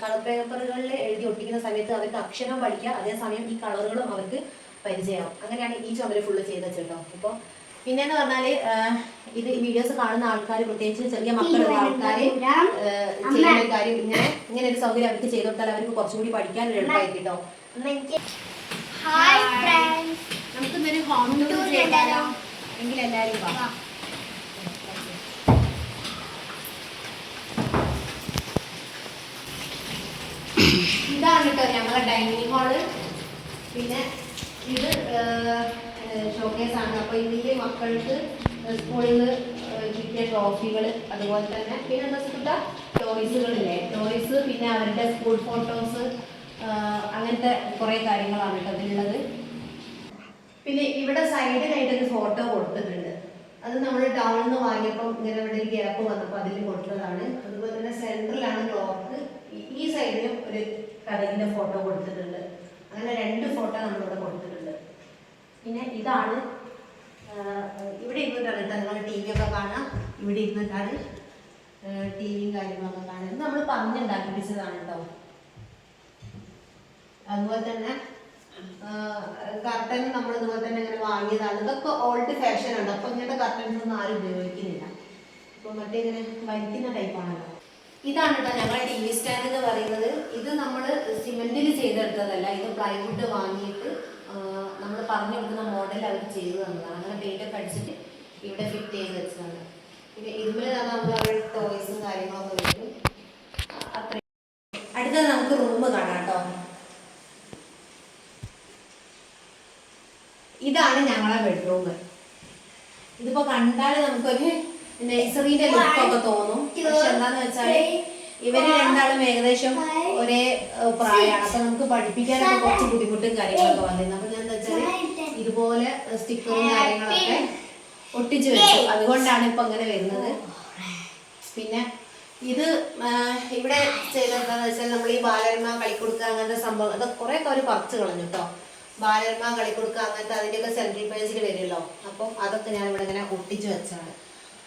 Colour പേപ്പറുകളിൽ എഴുതി ഒട്ടിക്കുന്ന സമയത്ത് അവർക്ക് അക്ഷരം പഠിക്കുക അതേസമയം ഈ കളറുകളും അവർക്ക് പരിചയമാവും അങ്ങനെയാണ് ഈ ചുമര് ഫുള്ള് ചെയ്ത് വെച്ചിട്ടോ ഇപ്പോൾ പിന്നെന്ന് പറഞ്ഞാൽ ഇത് ഈ വീഡിയോസ് കാണുന്ന ആൾക്കാർ പ്രത്യേകിച്ച് ചെറിയ മക്കളുള്ള ആൾക്കാർ ചെയ്യുന്ന കാര്യം ഇങ്ങനെ ഇങ്ങനെ ഒരു സൗകര്യം അവർക്ക് ചെയ്ത് കൊടുത്താൽ അവർക്ക് കുറച്ചുകൂടി പഠിക്കാൻ ഒരു എളുപ്പമായിരിക്കും കേട്ടോ ഹായ് ഫ്രണ്ട്സ് നമുക്ക് ഇന്നൊരു ഹോം ടൂർ ചെയ്താലോ? ചെയ്താലോ? എങ്കിൽ എല്ലാവരും വാ ഇതാണ് കേട്ടോ ഞങ്ങളെ ഡൈനിങ് ഹാൾ പിന്നെ ഇത് ഷോക്കേസ് ആണ്. അപ്പൊ ഇതിൽ മക്കൾക്ക് സ്കൂളിൽ നിന്ന് കിട്ടിയ ട്രോഫികൾ അതുപോലെ തന്നെ പിന്നെ എന്താ കിട്ടുക ടോയ്സുകളില്ലേ ടോയ്സ് പിന്നെ അവരുടെ സ്കൂൾ ഫോട്ടോസ് അങ്ങനത്തെ കുറേ കാര്യങ്ങളാണ് കേട്ടോ ഇതിലുള്ളത്. പിന്നെ ഇവിടെ സൈഡിലായിട്ട് ഒരു ഫോട്ടോ കൊടുത്തിട്ടുണ്ട്. അത് നമ്മൾ ടൗണിൽ നിന്ന് വാങ്ങിയപ്പോൾ ഇങ്ങനെ ഇവിടെ ഒരു ഗ്യാപ്പ് വന്നപ്പോൾ അതിൽ കൊടുത്തതാണ്. അതുപോലെ തന്നെ സെൻട്രലാണ് ക്ലോക്ക് ഈ സൈഡിലും ഒരു കടലിന്റെ ഫോട്ടോ കൊടുത്തിട്ടുണ്ട്. അങ്ങനെ രണ്ട് ഫോട്ടോ നമ്മളിവിടെ കൊടുത്തിട്ടുണ്ട്. പിന്നെ ഇതാണ് ഇവിടെ ഇരുന്നിട്ടാണ് കേട്ടോ നിങ്ങൾ ടി വി ഒക്കെ കാണാം. ഇവിടെ ഇരുന്നിട്ടാണ് ടി വിയും കാര്യങ്ങളൊക്കെ കാണാം. ഇത് നമ്മൾ പറഞ്ഞുണ്ടാക്കിപ്പിച്ചതാണ് കേട്ടോ. അതുപോലെ തന്നെ കർട്ടൻ നമ്മൾ ഇതുപോലെ തന്നെ ഇങ്ങനെ വാങ്ങിയതാണ്. ഇതൊക്കെ ഓൾഡ് ഫാഷൻ ആണ്. അപ്പൊ ഇങ്ങനത്തെ കർട്ടൻസ് ഒന്നും ആരും ഉപയോഗിക്കുന്നില്ല. ഇപ്പൊ മറ്റേ ഇങ്ങനെ വലിക്കുന്ന ടൈപ്പാണല്ലോ ഇതാണ് കേട്ടോ ഞങ്ങളുടെ ടി വി സ്റ്റാൻഡ് എന്ന് പറയുന്നത്. ഇത് നമ്മൾ സിമെന്റിൽ ചെയ്തെടുത്തതല്ല. ഇത് പ്ലൈവുഡ് വാങ്ങിയിട്ട് നമ്മൾ പറഞ്ഞു കൊടുക്കുന്ന മോഡൽ അവർ ചെയ്തു തന്നതാണ്. അങ്ങനെ പെയിന്റ് ഒക്കെ അടിച്ചിട്ട് ഇവിടെ ഫിറ്റ് ചെയ്ത് വെച്ചതാണ്. പിന്നെ ഇതിൽ നമ്മൾ അവരുടെ ടോയ്സും കാര്യങ്ങളൊക്കെ വരും അടുത്തത് നമുക്ക് റൂം കാണാം കേട്ടോ. ഇതാണ് ഞങ്ങളെ ബെഡ്റൂം ഇതിപ്പോ കണ്ടാൽ നമുക്കൊരു നഴ്സറിന്റെ ലുക്ക് ഒക്കെ തോന്നും. പക്ഷെ എന്താന്ന് വെച്ചാൽ ഇവർ രണ്ടാളും ഏകദേശം ഒരേ പ്രായമാണ്. അപ്പൊ നമുക്ക് പഠിപ്പിക്കാനൊക്കെ കുറച്ച് ബുദ്ധിമുട്ടും കാര്യങ്ങളൊക്കെ വന്നിരുന്നു. അപ്പൊ ഞാൻ എന്താ വെച്ചാൽ ഇതുപോലെ സ്റ്റിക്കറും കാര്യങ്ങളൊക്കെ ഒട്ടിച്ചു വെച്ചു. അതുകൊണ്ടാണ് ഇപ്പൊ അങ്ങനെ വരുന്നത്. പിന്നെ ഇത് ഇവിടെ ചെയ്തെന്താന്ന് വെച്ചാൽ നമ്മൾ ഈ ബാലരമ കളിക്കൊടുക്ക അങ്ങനത്തെ സംഭവം അത് കുറെ ഒക്കെ അവർ പറിച്ചു കളഞ്ഞു കേട്ടോ ബാലരമ കളിക്കൊടുക്ക അങ്ങനത്തെ അതിന്റെയൊക്കെ സെൻട്രൽ പേജിൽ വരുമല്ലോ. അപ്പം അതൊക്കെ ഞാൻ ഇവിടെ ഇങ്ങനെ ഒട്ടിച്ചു വെച്ചാണ്.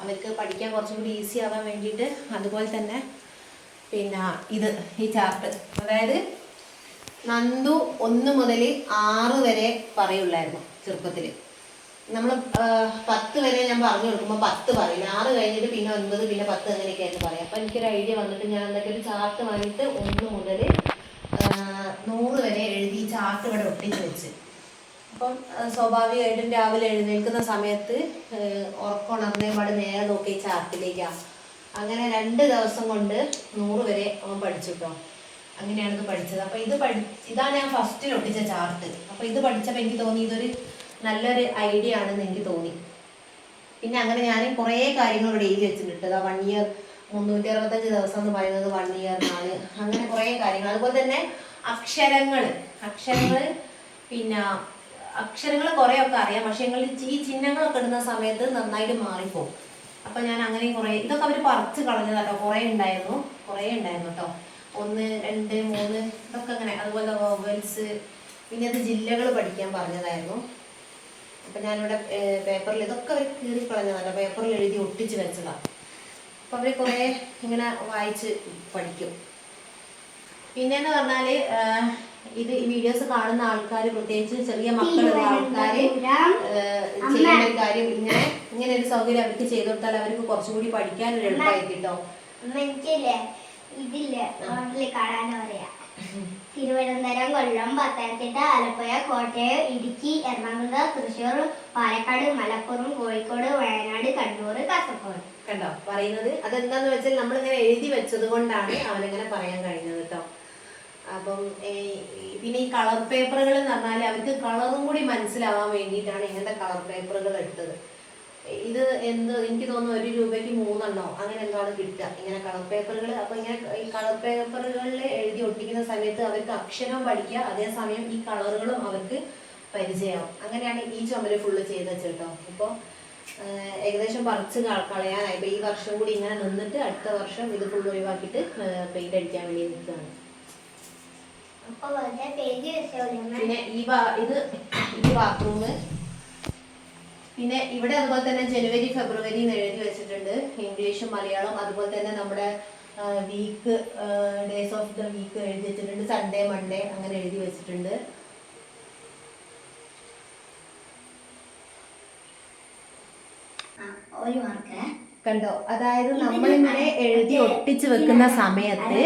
അവർക്ക് പഠിക്കാൻ കുറച്ചും കൂടി ഈസി ആവാൻ വേണ്ടിയിട്ട് അതുപോലെ തന്നെ പിന്നെ ഇത് ഈ ചാർട്ട് അതായത് നന്ദു ഒന്ന് മുതൽ ആറ് വരെ പറയുള്ളായിരുന്നു ചെറുപ്പത്തിൽ നമ്മൾ പത്ത് വരെ ഞാൻ പറഞ്ഞു കൊടുക്കുമ്പോൾ പത്ത് പറയില്ല. ആറ് കഴിഞ്ഞിട്ട് പിന്നെ ഒൻപത് പിന്നെ പത്ത് അങ്ങനെയൊക്കെയായിരുന്നു പറയാം. അപ്പം എനിക്കൊരു ഐഡിയ വന്നിട്ട് ഞാൻ എന്തൊക്കെ ഒരു ചാർട്ട് വാങ്ങിയിട്ട് ഒന്ന് മുതൽ നൂറ് വരെ എഴുതി ചാർട്ട് ഇവിടെ ഒട്ടിച്ച് വെച്ച്. അപ്പം സ്വാഭാവികമായിട്ടും രാവിലെ എഴുന്നേൽക്കുന്ന സമയത്ത് ഉറക്കമുണർന്നേ പാട് നേരെ നോക്കി ചാർട്ടിലേക്കാണ് അങ്ങനെ രണ്ട് ദിവസം കൊണ്ട് നൂറ് വരെ അവൻ പഠിച്ചു അങ്ങനെയാണ് ഇത് പഠിച്ചത്. അപ്പോൾ ഇത് പഠി ഇതാണ് ഞാൻ ഫസ്റ്റിൽ ഒട്ടിച്ച ചാർട്ട് അപ്പോൾ ഇത് പഠിച്ചപ്പോൾ എനിക്ക് തോന്നി ഇതൊരു നല്ലൊരു ഐഡിയ ആണെന്ന് എനിക്ക് തോന്നി. പിന്നെ അങ്ങനെ ഞാൻ കുറേ കാര്യങ്ങൾ ഇവിടെ എഴുതി വെച്ചിട്ടുണ്ട് വൺ ഇയർ മുന്നൂറ്റി അറുപത്തഞ്ച് ദിവസം എന്ന് പറയുന്നത് വൺ ഇയർ നാല് അങ്ങനെ കുറേ കാര്യങ്ങൾ. അതുപോലെ തന്നെ അക്ഷരങ്ങൾ അക്ഷരങ്ങൾ പിന്നെ അക്ഷരങ്ങൾ കുറെ ഒക്കെ അറിയാം. പക്ഷെ ഞങ്ങൾ ഈ ചിഹ്നങ്ങളൊക്കെ ഇടുന്ന സമയത്ത് നന്നായിട്ട് മാറിപ്പോകും അപ്പൊ ഞാൻ അങ്ങനെ കുറേ ഇതൊക്കെ അവർ പറിച്ച് കളഞ്ഞതാട്ടോ. കുറേ ഉണ്ടായിരുന്നു. കുറേ ഉണ്ടായിരുന്നു കേട്ടോ. ഒന്ന് രണ്ട് മൂന്ന് ഇതൊക്കെ അങ്ങനെ. അതുപോലെ വോവൽസ് പിന്നെ അത് ജില്ലകൾ പഠിക്കാൻ പറഞ്ഞതായിരുന്നു. അപ്പൊ ഞാനിവിടെ പേപ്പറിൽ ഇതൊക്കെ അവർ കീറി കളഞ്ഞതാണ് പേപ്പറിൽ എഴുതി ഒട്ടിച്ച് വെച്ചതാണ് അപ്പൊ അവർ കുറെ ഇങ്ങനെ വായിച്ച് പഠിക്കും. പിന്നെന്ന് പറഞ്ഞാൽ ഇത് ഈ വീഡിയോസ് കാണുന്ന ആൾക്കാർ പ്രത്യേകിച്ച് ചെറിയ മക്കളുള്ള ആൾക്കാര് ആഹ്, ചെയ്യുന്ന ഒരു കാര്യം ഇങ്ങനെ ഇങ്ങനെ ഒരു സൗകര്യം അവർക്ക് ചെയ്തു കൊടുത്താൽ അവർക്ക് കുറച്ചുകൂടി പഠിക്കാൻ ഒരു എളുപ്പമായി കിട്ടോ ഇതില്ലേ കാണാൻ പറയാ. തിരുവനന്തപുരം കൊല്ലം പത്തനംതിട്ട ആലപ്പുഴ കോട്ടയം ഇടുക്കി എറണാകുളം തൃശൂർ പാലക്കാട് മലപ്പുറം കോഴിക്കോട് വയനാട് കണ്ണൂർ കാസർഗോഡ്. കണ്ടോ? പറയുന്നത് അതെന്താന്ന് വെച്ചാൽ നമ്മളിങ്ങനെ എഴുതി വെച്ചത് കൊണ്ടാണ് അവനിങ്ങനെ പറയാൻ കഴിഞ്ഞത് കേട്ടോ അപ്പം പിന്നെ ഈ കളർ പേപ്പറുകൾ എന്ന് പറഞ്ഞാൽ അവർക്ക് കളറും കൂടി മനസ്സിലാവാൻ വേണ്ടിയിട്ടാണ് ഇങ്ങനത്തെ കളർ പേപ്പറുകൾ എടുത്തത് ഇത് എന്ത് എനിക്ക് തോന്നുന്നു ഒരു രൂപയ്ക്ക് മൂന്നെണ്ണോ അങ്ങനെ എന്താണ് കിട്ടുക ഇങ്ങനെ കളർ പേപ്പറുകൾ. അപ്പൊ ഇങ്ങനെ ഈ കളർ പേപ്പറുകളിൽ എഴുതി ഒട്ടിക്കുന്ന സമയത്ത് അവർക്ക് അക്ഷരം പഠിക്കുക അതേസമയം ഈ കളറുകളും അവർക്ക് പരിചയമാവും അങ്ങനെയാണ് ഈ ചുമര് ഫുള്ള് ചെയ്ത് വെച്ചിട്ടോ. ഇപ്പോൾ ഏകദേശം പറിച്ച് കളയാനായി. ഇപ്പൊ ഈ വർഷം കൂടി ഇങ്ങനെ നിന്നിട്ട് അടുത്ത വർഷം ഇത് ഫുള്ള് ഒഴിവാക്കിയിട്ട് പെയിന്റ് അടിക്കാൻ വേണ്ടി നിൽക്കുകയാണ്. പിന്നെ ഈ ഇത് ഈ ബാത്റൂം പിന്നെ ഇവിടെ അതുപോലെ തന്നെ ജനുവരി ഫെബ്രുവരി എന്ന് എഴുതി വെച്ചിട്ടുണ്ട്. ഇംഗ്ലീഷും മലയാളം അതുപോലെ തന്നെ നമ്മുടെ week days of the week എഴുതി വെച്ചിട്ടുണ്ട്. സൺഡേ മൺഡേ അങ്ങനെ എഴുതി വെച്ചിട്ടുണ്ട്. കണ്ടോ? അതായത് നമ്മളിങ്ങനെ എഴുതി ഒട്ടിച്ചു വെക്കുന്ന സമയത്ത്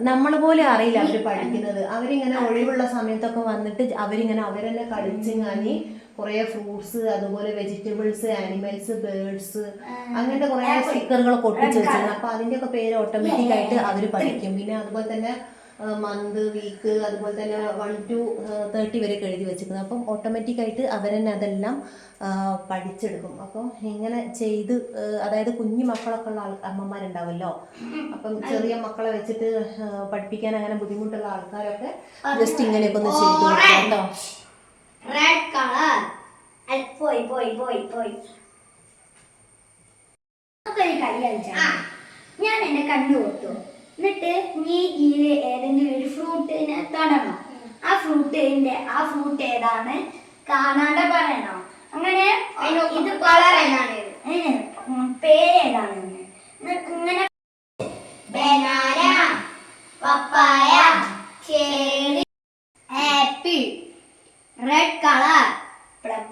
നമ്മൾ പോലും അറിയില്ല അവർ പഠിക്കുന്നത്. അവരിങ്ങനെ ഒഴിവുള്ള സമയത്തൊക്കെ വന്നിട്ട് അവരിങ്ങനെ അവരെന്നെ കളിച്ചിങ്ങാനി കുറെ ഫ്രൂട്ട്സ് അതുപോലെ വെജിറ്റബിൾസ് ആനിമൽസ് ബേർഡ്സ് അങ്ങനത്തെ കുറെ സ്റ്റിക്കറുകളൊക്കെ ഒട്ടിച്ച് വെച്ചിരുന്നു. അപ്പൊ അതിന്റെയൊക്കെ പേര് ഓട്ടോമാറ്റിക് ആയിട്ട് അവർ പഠിക്കും. പിന്നെ അതുപോലെ തന്നെ മന്ത് വീക്ക് അതുപോലെ തന്നെ വൺ ടു തേർട്ടി വരെ എഴുതി വെച്ചിരിക്കുന്നത് അപ്പം ഓട്ടോമാറ്റിക്കായിട്ട് അവരെന്നെ അതെല്ലാം പഠിച്ചെടുക്കും. അപ്പം ഇങ്ങനെ ചെയ്ത് അതായത് കുഞ്ഞു മക്കളൊക്കെ ഉള്ള ആൾ അമ്മമാരുണ്ടാവുമല്ലോ അപ്പം ചെറിയ മക്കളെ വെച്ചിട്ട് പഠിപ്പിക്കാൻ അങ്ങനെ ബുദ്ധിമുട്ടുള്ള ആൾക്കാരൊക്കെ ജസ്റ്റ് ഇങ്ങനെയൊക്കെ ഒന്ന് ചെയ്തു കേട്ടോ. റെഡ് കളർ പോയി പോയി പോയി പോയി. ഞാൻ എന്റെ കണ്ണു കൊടുത്തു എന്നിട്ട് നീ ഈ ഏതെങ്കിലും ഒരു ഫ്രൂട്ടിനെ തൊടണം. ആ ഫ്രൂട്ടിന്റെ ആ ഫ്രൂട്ട് ഏതാണ്? കാണാതെ പറയണം. അങ്ങനെ ഇത് കളർ ഏതാണ് പേര് ഏതാണ് ഇങ്ങനെ banana papaya cherry apple red colour plum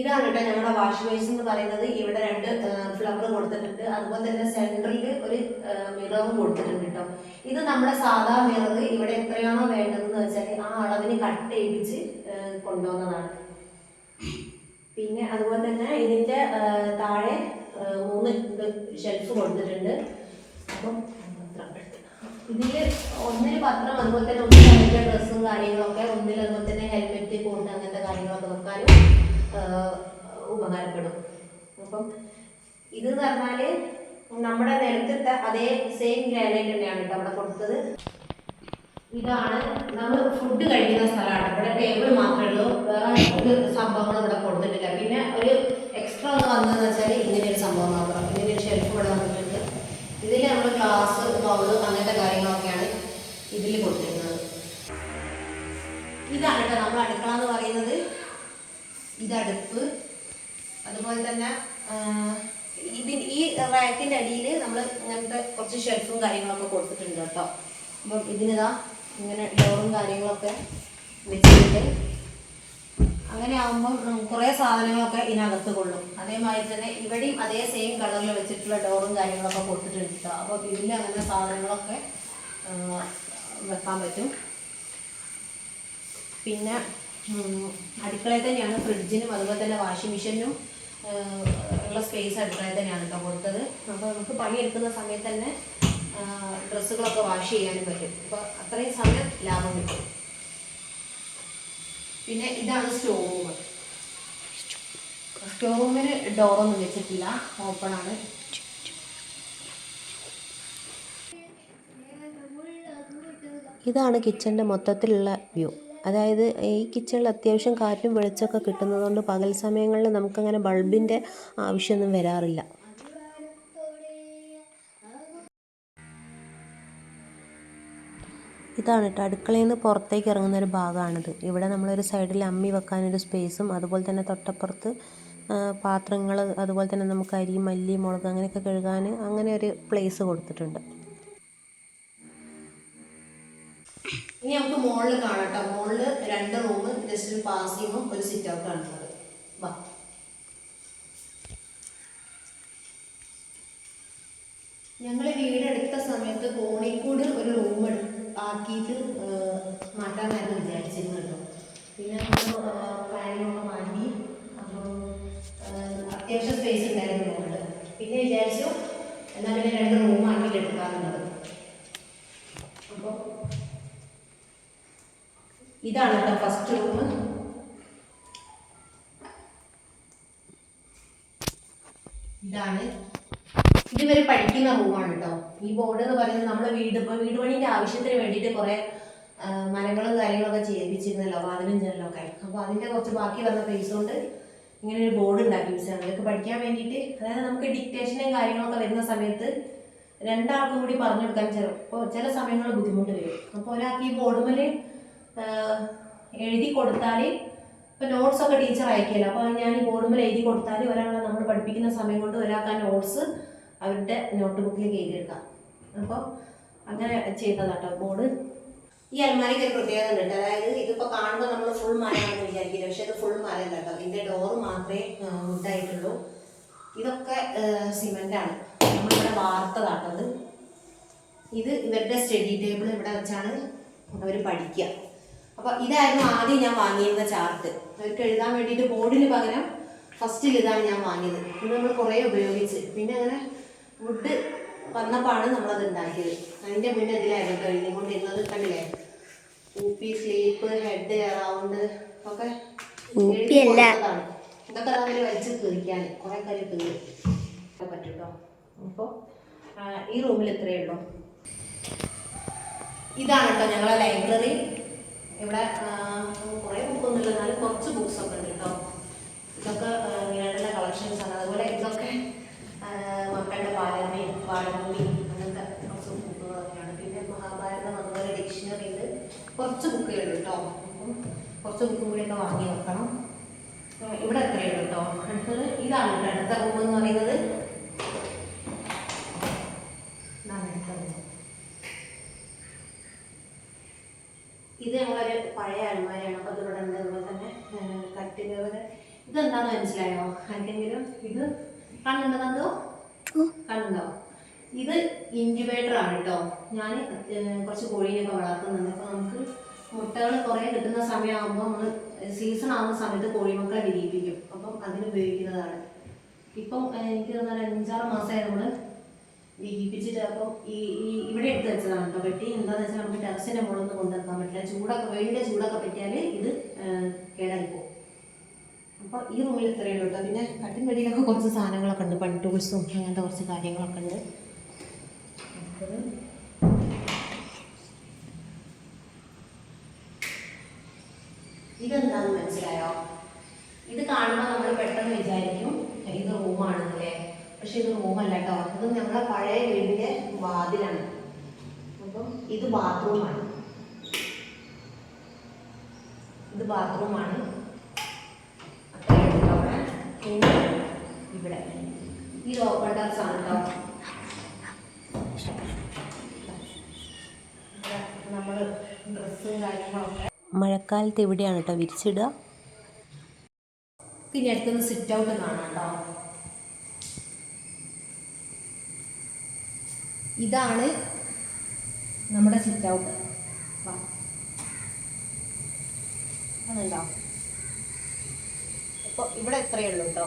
ഇതാണ് കേട്ടോ ഞങ്ങളുടെ വാഷ് ബേസ് എന്ന് പറയുന്നത്. ഇവിടെ രണ്ട് ഫ്ലവർ കൊടുത്തിട്ടുണ്ട്. അതുപോലെ തന്നെ സെൻട്രലിൽ ഒരു മിററും കൊടുത്തിട്ടുണ്ട് കേട്ടോ ഇത് നമ്മുടെ സാധാ മിറർ ഇവിടെ എത്രയാണോ വേണ്ടതെന്ന് വെച്ചാൽ ആ അളവിന് കട്ട് ചെയ്യിപ്പിച്ച് കൊണ്ടുവന്നതാണ്. പിന്നെ അതുപോലെ തന്നെ ഇതിന്റെ താഴെ മൂന്ന് ഷെൽഫ് കൊടുത്തിട്ടുണ്ട്. അപ്പം ഇതിൽ ഒന്നിൽ പത്രം അതുപോലെ തന്നെ ഒന്നിൽ ഡ്രസ്സും കാര്യങ്ങളൊക്കെ ഒന്നിൽ അതുപോലെ തന്നെ ഹെൽമെറ്റ് കോട്ട് അങ്ങനത്തെ കാര്യങ്ങളൊക്കെ വെക്കാനും ഉപകാരപ്പെടും. അപ്പം ഇത് എന്ന് പറഞ്ഞാൽ നമ്മുടെ നിലത്തിട്ട അതേ സെയിം ഗ്രാനൈറ്റ് തന്നെയാണ് കേട്ടോ അവിടെ കൊടുത്തത്. ഇതാണ് നമ്മൾ ഫുഡ് കഴിക്കുന്ന സ്ഥലമാണ്. ഇവിടെ ടേബിൾ മാത്രമേ ഉള്ളൂ. വേറെ ഒരു സംഭവങ്ങൾ ഇവിടെ കൊടുത്തിട്ടില്ല. പിന്നെ ഒരു എക്സ്ട്രാ ഒന്ന് വന്നതെന്ന് വെച്ചാൽ ഇങ്ങനെ ഒരു സംഭവം മാത്രം. ഇങ്ങനെ ഒരു ഷെൽഫ് ഇവിടെ വന്നിട്ടുണ്ട്. ഇതിൽ നമ്മൾ ഗ്ലാസ് ബൗൾ അങ്ങനത്തെ കാര്യങ്ങളൊക്കെയാണ് ഇതിൽ കൊടുത്തിരുന്നത്. ഇതാണ് കേട്ടോ നമ്മൾ അടുക്കള എന്ന് പറയുന്നത്. ഇത് അടുപ്പ് അതുപോലെ തന്നെ ഇതിന് ഈ റാക്കിന്റെ അടിയിൽ നമ്മൾ ഇങ്ങനത്തെ കുറച്ച് ഷെൽഫും കാര്യങ്ങളൊക്കെ കൊടുത്തിട്ടുണ്ട് കേട്ടോ. അപ്പം ഇതിനിതാ ഇങ്ങനെ ഡോറും കാര്യങ്ങളൊക്കെ വെച്ചിട്ടുണ്ട്. അങ്ങനെ ആകുമ്പം കുറേ സാധനങ്ങളൊക്കെ ഇതിനകത്ത് കൊള്ളും. അതേമാതിരി തന്നെ ഇവിടെയും അതേ സെയിം കളറിൽ വെച്ചിട്ടുള്ള ഡോറും കാര്യങ്ങളൊക്കെ കൊടുത്തിട്ടുണ്ട് കേട്ടോ. അപ്പോൾ ഇതിൽ അങ്ങനെ സാധനങ്ങളൊക്കെ വെക്കാൻ പറ്റും. പിന്നെ അടുക്കളയിൽ തന്നെയാണ് ഫ്രിഡ്ജിനും അതുപോലെ തന്നെ വാഷിംഗ് മെഷീനും ഉള്ള സ്പേസ് അടുക്കളയിൽ തന്നെയാണ് കേട്ടോ കൊടുത്തത്. അപ്പോൾ നമുക്ക് പണിയെടുക്കുന്ന സമയത്ത് തന്നെ ഡ്രസ്സുകളൊക്കെ വാഷ് ചെയ്യാനും പറ്റും. അപ്പോൾ അത്രയും സമയം ലാഭം കിട്ടും. പിന്നെ ഇതാണ് സ്റ്റോവ്. റൂം സ്റ്റോവ് റൂമിന് ഡോറൊന്നും വെച്ചിട്ടില്ല. ഓപ്പൺ ആണ്. ഇതാണ് കിച്ചന്റെ മൊത്തത്തിലുള്ള വ്യൂ അതായത് ഈ കിച്ചണിൽ അത്യാവശ്യം കാറ്റും വെളിച്ചമൊക്കെ കിട്ടുന്നതുകൊണ്ട് പകൽ സമയങ്ങളിൽ നമുക്കങ്ങനെ ബൾബിന്റെ ആവശ്യമൊന്നും വരാറില്ല. ഇതാണ് കേട്ടോ. അടുക്കളയിൽ നിന്ന് പുറത്തേക്ക് ഇറങ്ങുന്ന ഒരു ഭാഗമാണിത്. ഇവിടെ നമ്മളൊരു സൈഡിൽ അമ്മി വെക്കാനൊരു സ്പേസും അതുപോലെ തന്നെ തൊട്ടപ്പുറത്ത് പാത്രങ്ങൾ അതുപോലെ തന്നെ നമുക്ക് അരി മല്ലി മുളക് അങ്ങനെയൊക്കെ കഴുകാൻ അങ്ങനെ ഒരു പ്ലേസ് കൊടുത്തിട്ടുണ്ട്. ഇനി നമുക്ക് മുകളിൽ കാണാം മുകളിൽ രണ്ട് റൂം ജസ്റ്റ് ഒരു പാസിങ്ങും ഒരു സിറ്റ് ഔട്ട് ഉള്ളത്. വാ. ഞങ്ങൾ വീടെടുത്ത സമയത്ത് കോണിക്കൂട് ഒരു റൂം ആക്കിയിട്ട് മാറ്റാനായിരുന്നു വിചാരിച്ചിരുന്നു കേട്ടോ. പിന്നെ നമ്മൾ കാര്യങ്ങളൊക്കെ മാറ്റി അപ്പം അത്യാവശ്യം സ്പേസ് ഉണ്ടായിരുന്നു മുകളിൽ പിന്നെ വിചാരിച്ചു എന്നാൽ പിന്നെ രണ്ട് റൂം ആക്കിയിട്ട് ഇതാണ് കേട്ടോ ഫസ്റ്റ് റൂം ഇതാണ്. ഇതുവരെ പഠിക്കുന്ന റൂമാണ് കേട്ടോ. ഈ ബോർഡ് എന്ന് പറയുന്നത് നമ്മുടെ വീട് വീട് പണിന്റെ ആവശ്യത്തിന് വേണ്ടിയിട്ട് കുറേ മരങ്ങളും കാര്യങ്ങളൊക്കെ ചെയ്യിപ്പിച്ചിരുന്നല്ലോ വാതിലും ജനലൊക്കെ അപ്പോൾ അതിന്റെ കുറച്ച് ബാക്കി വന്ന പൈസ കൊണ്ട് ഇങ്ങനെ ഒരു ബോർഡ് ഉണ്ടാക്കി ഇതൊക്കെ പഠിക്കാൻ വേണ്ടിയിട്ട് അതായത് നമുക്ക് ഡിക്റ്റേഷനും കാര്യങ്ങളൊക്കെ വരുന്ന സമയത്ത് രണ്ടാൾക്കും കൂടി പറഞ്ഞു കൊടുക്കാൻ ചിലപ്പോൾ ചില സമയങ്ങളിൽ ബുദ്ധിമുട്ട് വരും. അപ്പോൾ ഒരാൾക്ക് ഈ ബോർഡുമേൽ എഴുതി കൊടുത്താൽ ഇപ്പോൾ നോട്ട്സ് ഒക്കെ ടീച്ചർ അയക്കില്ല. അപ്പോൾ ഞാൻ ബോർഡിൽ എഴുതി കൊടുത്താൽ ഒരാളെ നമ്മൾ പഠിപ്പിക്കുന്ന സമയം കൊണ്ട് ഒരാൾക്ക് ആ നോട്ട്സ് അവരുടെ നോട്ട് ബുക്കിലേക്ക് എഴുതിയെടുക്കാം. അപ്പോൾ അങ്ങനെ ചെയ്തതാട്ടോ ബോർഡ് ഈ അലമാരിക്ക് ഒരു പ്രത്യേകത ഉണ്ട്. അതായത് ഇതിപ്പോൾ കാണുമ്പോൾ നമ്മൾ ഫുൾ മരമാണെന്ന് വിചാരിക്കില്ല. പക്ഷേ ഇത് ഫുൾ മരം കേട്ടോ ഇതിന്റെ ഡോറ് മാത്രമേ ഉണ്ടായിട്ടുള്ളൂ ഇതൊക്കെ സിമെന്റാണ് നമ്മളിവിടെ വാർത്തതാട്ടത്. ഇത് ഇവരുടെ സ്റ്റഡി ടേബിൾ ഇവിടെ വെച്ചാണ് അവർ പഠിക്കുക അപ്പൊ ഇതായിരുന്നു ആദ്യം ഞാൻ വാങ്ങിയിരുന്ന ചാർട്ട് അവർക്ക് എഴുതാൻ വേണ്ടിയിട്ട് ബോർഡിന് പകരം ഫസ്റ്റിൽ ഇതാണ് ഞാൻ വാങ്ങിയത്. ഇത് നമ്മൾ കുറേ ഉപയോഗിച്ച്. പിന്നെ അങ്ങനെ വുഡ് വന്നപ്പോഴാണ് നമ്മളത് ഉണ്ടാക്കിയത്. അതിന്റെ മുന്നേ ഇതിലായിരുന്നു കേട്ടോ എഴുതിക്കൊണ്ടിരുന്നത് കണ്ടില്ലേ? ഊപ്പി സ്ലീപ്പ് ഹെഡ് റൗണ്ട് ഒക്കെ എഴുതി. ഇതൊക്കെ അവർ വലിച്ച് കീറിക്കാൻ കുറേ കാര്യം കീറി പറ്റും കേട്ടോ അപ്പോൾ ഈ റൂമിൽ ഇത്രയേ ഉള്ളൂ. ഇതാണ് കേട്ടോ ഞങ്ങളെ ലൈബ്രറി ഇവിടെ കുറേ ബുക്കൊന്നുമില്ല എന്നാലും കുറച്ച് ബുക്സ് ഒക്കെ ഉണ്ട് കേട്ടോ. ഇതൊക്കെ ഇങ്ങനെയുള്ള കളക്ഷൻസ് ആണ്. അതുപോലെ ഇതൊക്കെ മക്കളുടെ ബാലരമി വാഴമൂടി അങ്ങനത്തെ കുറച്ച് ബുക്കുകളൊക്കെയാണ് പിന്നെ മഹാഭാരതം അതുപോലെ ഉണ്ട്. കുറച്ച് ബുക്കുകളുണ്ട് കേട്ടോ. അപ്പം കുറച്ച് ബുക്കും കൂടി ഒക്കെ വാങ്ങി വെക്കണം. ഇവിടെ എത്രയുണ്ട് കേട്ടോ. ഇതാണ് അടുത്ത റൂം എന്ന് പറയുന്നത് ഇതാണ് അടുത്ത room. ഇത് ഞങ്ങളൊരു പഴയ അൽമാരയാണ് അപ്പോൾ ഇതിവിടെ ഉണ്ട് അതുപോലെ തന്നെ ഇതെന്താണെന്ന് മനസ്സിലായോ? ആർക്കെങ്കിലും ഇത് കാണുന്നുണ്ടോ കണ്ണുണ്ടോ? ഇത് ഇൻക്യുബേറ്റർ ആണ് കേട്ടോ ഞാൻ കുറച്ച് കോഴീനെയൊക്കെ വളർത്തുന്നുണ്ട്. അപ്പോൾ നമുക്ക് മുട്ടകൾ കുറേ കിട്ടുന്ന സമയമാകുമ്പോൾ നമ്മൾ സീസൺ ആകുന്ന സമയത്ത് കോഴിമക്കളെ വിരിയിപ്പിക്കും. അപ്പം അതിന് ഉപയോഗിക്കുന്നതാണ്. ഇപ്പം എനിക്ക് തോന്നുന്ന അഞ്ചാറ് മാസമായി നമ്മൾ വിരിയിപ്പിച്ചിട്ട് അപ്പം ഈ ഈ ഇവിടെ എടുത്ത് വെച്ചതാണ് കേട്ടോ പെട്ടി എന്താണെന്ന് വെച്ചാൽ നമുക്ക് ടെറസിന്റെ മുകളിൽ കൊണ്ടുവെക്കാൻ പറ്റില്ല. ചൂടൊക്കെ വെയിലിന്റെ ചൂടൊക്കെ പറ്റിയാൽ ഇത് ഏഹ്, കേടായിപ്പോവും അപ്പോൾ ഈ റൂമിൽ ഇത്രയേ ഉള്ളൂ പിന്നെ കട്ടിൻ വെടിയിലൊക്കെ കുറച്ച് സാധനങ്ങളൊക്കെ ഉണ്ട്. പണി ടൂൾസും അങ്ങനത്തെ കുറച്ച് കാര്യങ്ങളൊക്കെ ഉണ്ട്. ഇതെന്താന്ന് മനസ്സിലായോ? ഇത് കാണുമ്പോൾ നമ്മൾ പെട്ടെന്ന് വിചാരിക്കും ഇത് റൂമാണെന്നല്ലേ പക്ഷെ ഇത് റൂമല്ല കേട്ടോ ഇത് നമ്മളെ പഴയ വീടിന്റെ വാതിലാണ്. അപ്പം ഇത് ബാത്റൂമാണ് ഇത് ബാത്റൂമാണ് ഇവിടെ. ഇത് ഓപ്പൺ ആണ് കേട്ടോ നമ്മൾ ഡ്രസ്സും കാര്യങ്ങളൊക്കെ മഴക്കാലത്ത് എവിടെയാണ് കേട്ടോ വിരിച്ചിടുക? പിന്നെ അടുത്തൊന്ന് സിറ്റ് ഔട്ട് കാണാം കേട്ടോ ഇതാണ് നമ്മുടെ സിറ്റ് ഔട്ട് അതുണ്ടോ അപ്പോൾ ഇവിടെ എത്രയേ ഉള്ളൂ കേട്ടോ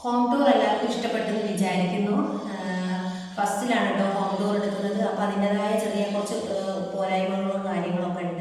ഹോം ടൂർ എല്ലാവർക്കും ഇഷ്ടപ്പെട്ടെന്ന് വിചാരിക്കുന്നു. ഫസ്റ്റിലാണ് കേട്ടോ ഹോം ടൂർ എടുക്കുന്നത്. അപ്പോൾ അതിന്റെതായ ചെറിയ കുറച്ച് പോരായ്മകളും കാര്യങ്ങളൊക്കെ ഉണ്ട്.